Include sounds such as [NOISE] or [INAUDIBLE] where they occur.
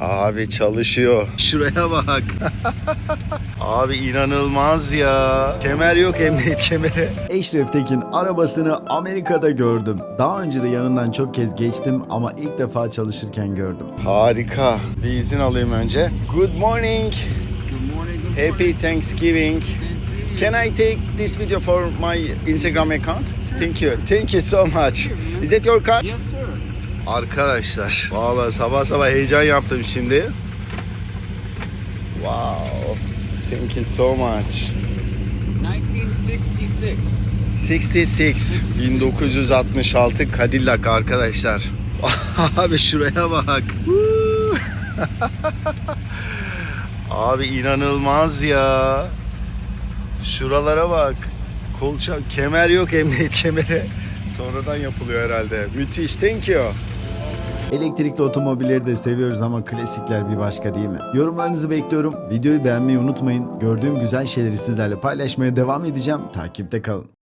Abi çalışıyor. Şuraya bak. [LAUGHS] Abi inanılmaz ya. Kemer yok emniyet kemeri. Eşref Tekin arabasını Amerika'da gördüm. Daha önce de yanından çok kez geçtim ama ilk defa çalışırken gördüm. Harika. Bir izin alayım önce. Good morning. Happy Thanksgiving. Can I take this video for my Instagram account? Thank you. Thank you so much. Is that your car? Yes. Arkadaşlar vallahi sabah sabah heyecan yaptım şimdi. Wow. Thank you so much. 1966. 66 1966 Cadillac arkadaşlar. [LAUGHS] Abi şuraya bak. [LAUGHS] Abi inanılmaz ya. Şuralara bak. Kolça kemer yok emniyet kemeri. Sonradan yapılıyor herhalde. Müthiş. Thank you. Elektrikli otomobilleri de seviyoruz ama klasikler bir başka değil mi? Yorumlarınızı bekliyorum. Videoyu beğenmeyi unutmayın. Gördüğüm güzel şeyleri sizlerle paylaşmaya devam edeceğim. Takipte kalın.